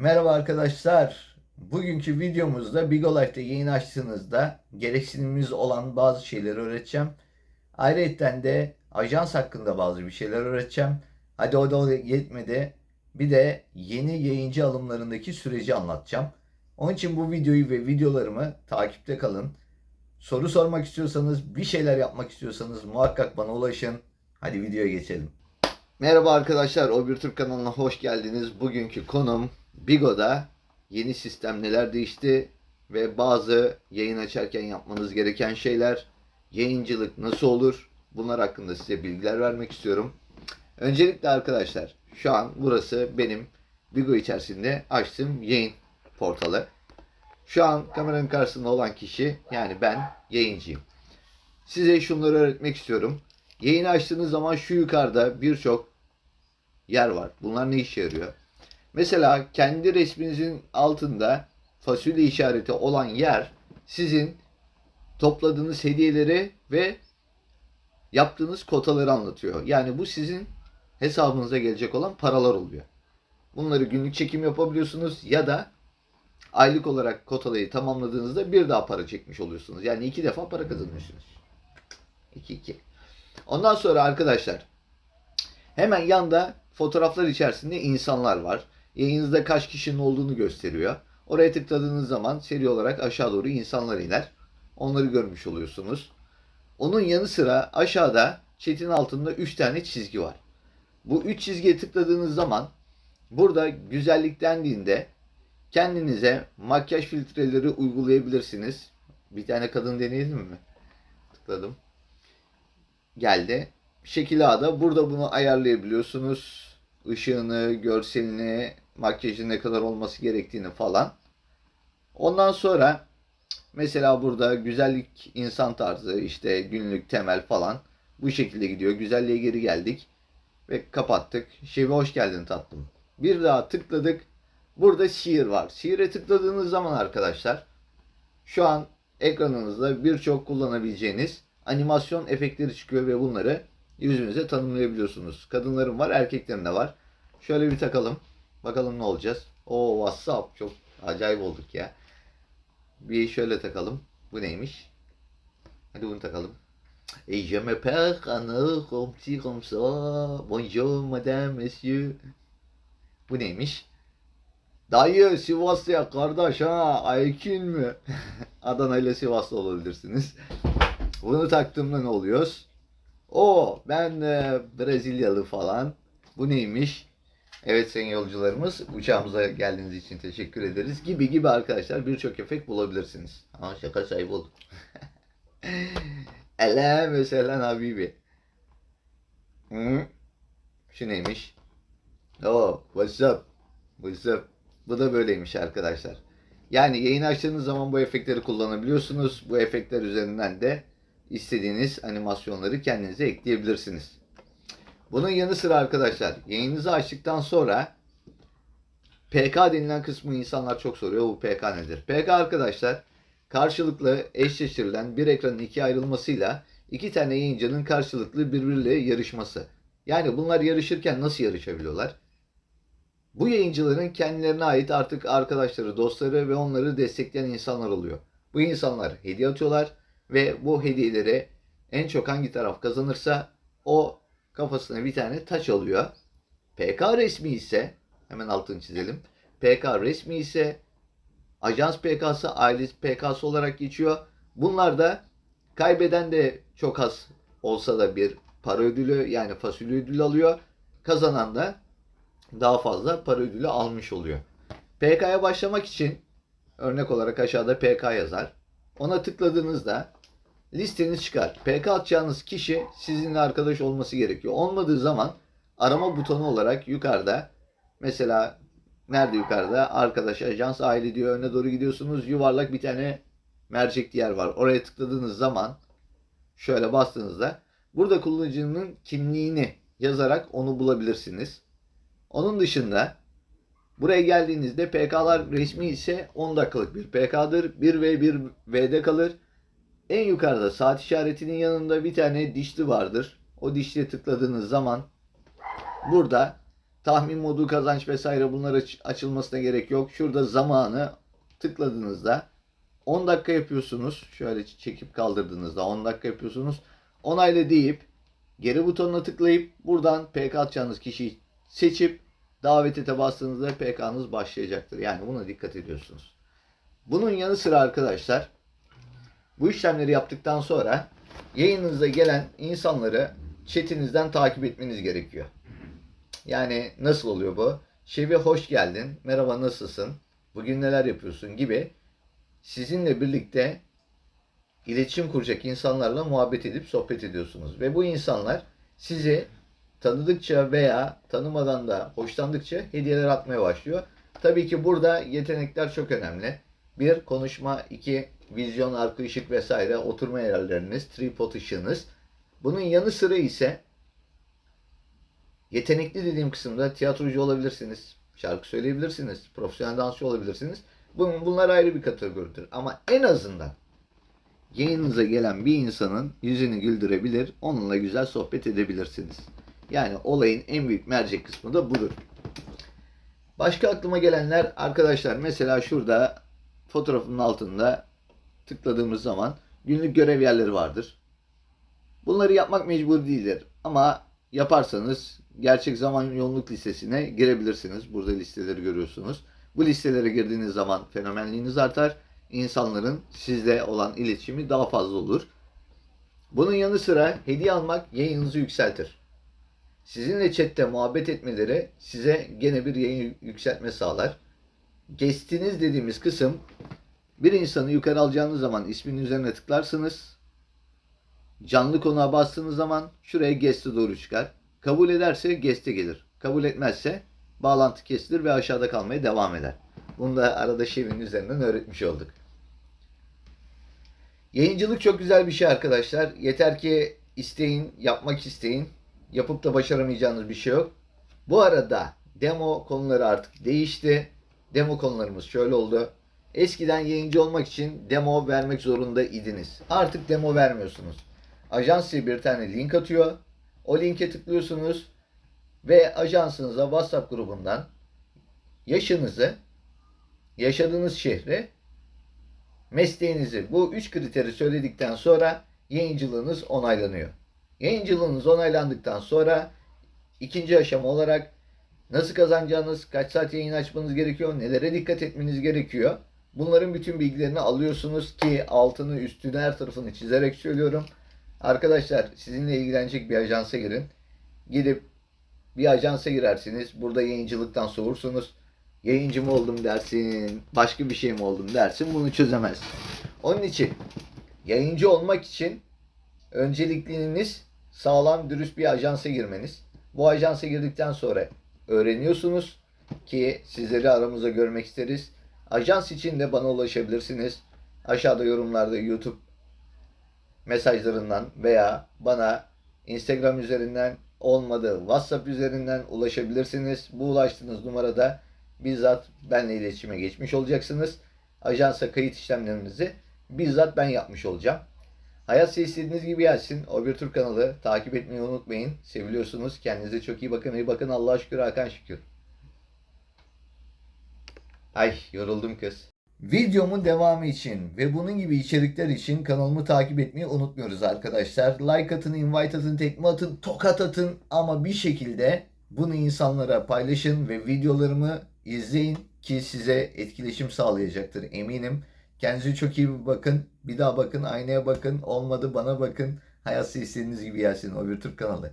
Merhaba arkadaşlar. Bugünkü videomuzda Bigo Life'de yayın açtığınızda gereksinimimiz olan bazı şeyleri öğreteceğim. Ayrıca de ajans hakkında bazı bir şeyler öğreteceğim. Hadi o da yetmedi. Bir de yeni yayıncı alımlarındaki süreci anlatacağım. Onun için bu videoyu ve videolarımı takipte kalın. Soru sormak istiyorsanız, bir şeyler yapmak istiyorsanız muhakkak bana ulaşın. Hadi videoya geçelim. Merhaba arkadaşlar, O Bir Türk kanalına hoş geldiniz. Bugünkü konum Bigo'da yeni sistem neler değişti ve bazı yayın açarken yapmanız gereken şeyler, yayıncılık nasıl olur bunlar hakkında size bilgiler vermek istiyorum. Öncelikle arkadaşlar şu an burası benim Bigo içerisinde açtığım yayın portalı. Şu an kameranın karşısında olan kişi yani ben yayıncıyım. Size şunları öğretmek istiyorum. Yayını açtığınız zaman şu yukarıda birçok yer var. Bunlar ne işe yarıyor? Mesela kendi resminizin altında fasulye işareti olan yer sizin topladığınız hediyeleri ve yaptığınız kotaları anlatıyor. Yani bu sizin hesabınıza gelecek olan paralar oluyor. Bunları günlük çekim yapabiliyorsunuz ya da aylık olarak kotalayı tamamladığınızda bir daha para çekmiş oluyorsunuz. Yani iki defa para kazanıyorsunuz. 2 2. Ondan sonra arkadaşlar hemen yanda fotoğraflar içerisinde insanlar var. Yayınızda kaç kişinin olduğunu gösteriyor. Oraya tıkladığınız zaman seri olarak aşağı doğru insanlar iner. Onları görmüş oluyorsunuz. Onun yanı sıra aşağıda chat'in altında 3 tane çizgi var. Bu 3 çizgiye tıkladığınız zaman burada güzellik dendiğinde kendinize makyaj filtreleri uygulayabilirsiniz. Bir tane kadın deneyelim mi? Tıkladım. Geldi. Şekil A'da burada bunu ayarlayabiliyorsunuz. Işığını, görselini, makyajın ne kadar olması gerektiğini falan. Ondan sonra mesela burada güzellik insan tarzı, işte günlük temel falan bu şekilde gidiyor. Güzelliğe geri geldik ve kapattık. Şevi hoş geldin tatlım. Bir daha tıkladık. Burada şiir var. Şiire tıkladığınız zaman arkadaşlar şu an ekranınızda birçok kullanabileceğiniz animasyon efektleri çıkıyor ve bunları yüzünüze tanımlayabiliyorsunuz. Kadınların var, erkeklerin de var. Şöyle bir takalım. Bakalım ne olacağız. O WhatsApp çok acayip olduk ya. Bir şöyle takalım. Bu neymiş? Hadi bunu takalım. Et je m'appelle Anna, comme ci, comme ça. Bonjour madame, monsieur. Bu neymiş? Dayı Sivaslı'ya kardeş ha. Aykin mi? Adana ile Sivaslı olabilirsiniz. Bunu taktığımda ne oluyoruz? O ben e, Brezilyalı falan. Bu neymiş? Evet sayın yolcularımız uçağımıza geldiğiniz için teşekkür ederiz. Gibi gibi arkadaşlar birçok efekt bulabilirsiniz. Ama şaka sahibi olduk. Ele mesela Habibi. Şu neymiş? Oh, what's up? What's up? Bu da böyleymiş arkadaşlar. Yani yayın açtığınız zaman bu efektleri kullanabiliyorsunuz. Bu efektler üzerinden de istediğiniz animasyonları kendinize ekleyebilirsiniz. Bunun yanı sıra arkadaşlar yayınınızı açtıktan sonra PK denilen kısmı insanlar çok soruyor. Bu PK nedir? PK arkadaşlar karşılıklı eşleştirilen bir ekranın ikiye ayrılmasıyla iki tane yayıncının karşılıklı birbiriyle yarışması. Yani bunlar yarışırken nasıl yarışabiliyorlar? Bu yayıncıların kendilerine ait artık arkadaşları, dostları ve onları destekleyen insanlar oluyor. Bu insanlar hediye atıyorlar ve bu hediyeleri en çok hangi taraf kazanırsa o kafasına bir tane taç alıyor. PK resmi ise hemen altını çizelim. PK resmi ise ajans PK'sı, aile PK'sı olarak geçiyor. Bunlar da kaybeden de çok az olsa da bir para ödülü yani fasulye ödülü alıyor. Kazanan da daha fazla para ödülü almış oluyor. PK'ya başlamak için örnek olarak aşağıda PK yazar. Ona tıkladığınızda listeniz çıkar. PK atacağınız kişi sizinle arkadaş olması gerekiyor. Olmadığı zaman arama butonu olarak yukarıda mesela nerede yukarıda arkadaş ajans aile diyor öne doğru gidiyorsunuz yuvarlak bir tane mercek yer var. Oraya tıkladığınız zaman şöyle bastığınızda burada kullanıcının kimliğini yazarak onu bulabilirsiniz. Onun dışında buraya geldiğinizde PK'lar resmi ise 10 dakikalık bir PK'dır. 1 ve 1 V'de kalır. En yukarıda saat işaretinin yanında bir tane dişli vardır. O dişliye tıkladığınız zaman burada tahmin modu, kazanç vesaire bunlar aç- açılmasına gerek yok. Şurada zamanı tıkladığınızda 10 dakika yapıyorsunuz. Şöyle çekip kaldırdığınızda 10 dakika yapıyorsunuz. Onayla deyip geri butonuna tıklayıp buradan PK atacağınız kişiyi seçip davet ete bastığınızda PK'nız başlayacaktır. Yani buna dikkat ediyorsunuz. Bunun yanı sıra arkadaşlar bu işlemleri yaptıktan sonra yayınınıza gelen insanları chatinizden takip etmeniz gerekiyor. Yani nasıl oluyor bu? Şevi hoş geldin, merhaba nasılsın, bugün neler yapıyorsun gibi sizinle birlikte iletişim kuracak insanlarla muhabbet edip sohbet ediyorsunuz. Ve bu insanlar sizi tanıdıkça veya tanımadan da hoşlandıkça hediyeler atmaya başlıyor. Tabii ki burada yetenekler çok önemli. Bir, konuşma. iki vizyon, arka ışık vesaire oturma yerleriniz, tripod ışığınız. Bunun yanı sıra ise yetenekli dediğim kısımda tiyatrocu olabilirsiniz, şarkı söyleyebilirsiniz, profesyonel dansçı olabilirsiniz. Bunun, bunlar ayrı bir kategoridir. Ama en azından yayınınıza gelen bir insanın yüzünü güldürebilir, onunla güzel sohbet edebilirsiniz. Yani olayın en büyük mercek kısmı da budur. Başka aklıma gelenler arkadaşlar mesela şurada fotoğrafın altında tıkladığımız zaman günlük görev yerleri vardır. Bunları yapmak mecbur değildir ama yaparsanız gerçek zaman yoğunluk listesine girebilirsiniz. Burada listeleri görüyorsunuz. Bu listelere girdiğiniz zaman fenomenliğiniz artar. İnsanların sizle olan iletişimi daha fazla olur. Bunun yanı sıra hediye almak yayınınızı yükseltir. Sizinle chatte muhabbet etmeleri size gene bir yayın yükseltme sağlar. Guest'iniz dediğimiz kısım bir insanı yukarı alacağınız zaman isminin üzerine tıklarsınız. Canlı konuğa bastığınız zaman şuraya guest'e doğru çıkar. Kabul ederse guest'e gelir. Kabul etmezse bağlantı kesilir ve aşağıda kalmaya devam eder. Bunu da arada Şevin üzerinden öğretmiş olduk. Yayıncılık çok güzel bir şey arkadaşlar. Yeter ki isteyin, yapmak isteyin. Yapıp da başaramayacağınız bir şey yok. Bu arada demo konuları artık değişti. Demo konularımız şöyle oldu. Eskiden yayıncı olmak için demo vermek zorunda idiniz. Artık demo vermiyorsunuz. Ajans size bir tane link atıyor. O linke tıklıyorsunuz ve ajansınıza WhatsApp grubundan yaşınızı, yaşadığınız şehri, mesleğinizi bu üç kriteri söyledikten sonra yayıncılığınız onaylanıyor. Yayıncılığınız onaylandıktan sonra ikinci aşama olarak nasıl kazanacağınız, kaç saat yayın açmanız gerekiyor, nelere dikkat etmeniz gerekiyor. Bunların bütün bilgilerini alıyorsunuz ki altını üstünü her tarafını çizerek söylüyorum. Arkadaşlar sizinle ilgilenecek bir ajansa girin. Gidip bir ajansa girersiniz. Burada yayıncılıktan soğursunuz. Yayıncı mı oldum dersin, başka bir şey mi oldum dersin bunu çözemez. Onun için yayıncı olmak için öncelikliniz sağlam dürüst bir ajansa girmeniz. Bu ajansa girdikten sonra öğreniyorsunuz ki sizleri aramızda görmek isteriz. Ajans için de bana ulaşabilirsiniz. Aşağıda yorumlarda YouTube mesajlarından veya bana Instagram üzerinden olmadı WhatsApp üzerinden ulaşabilirsiniz. Bu ulaştığınız numarada bizzat benle iletişime geçmiş olacaksınız. Ajansa kayıt işlemlerinizi bizzat ben yapmış olacağım. Hayat size istediğiniz gibi gelsin. O bir Türk kanalı takip etmeyi unutmayın. Seviliyorsunuz. Kendinize çok iyi bakın. İyi bakın. Allah'a şükür Hakan şükür. Ay yoruldum kız. Videomun devamı için ve bunun gibi içerikler için kanalımı takip etmeyi unutmuyoruz arkadaşlar. Like atın, invite atın, tekme atın, tokat atın ama bir şekilde bunu insanlara paylaşın ve videolarımı izleyin ki size etkileşim sağlayacaktır eminim. Kendinize çok iyi bakın. Bir daha bakın, aynaya bakın. Olmadı bana bakın. Hayat istediğiniz gibi gelsin. O bir Türk kanalı.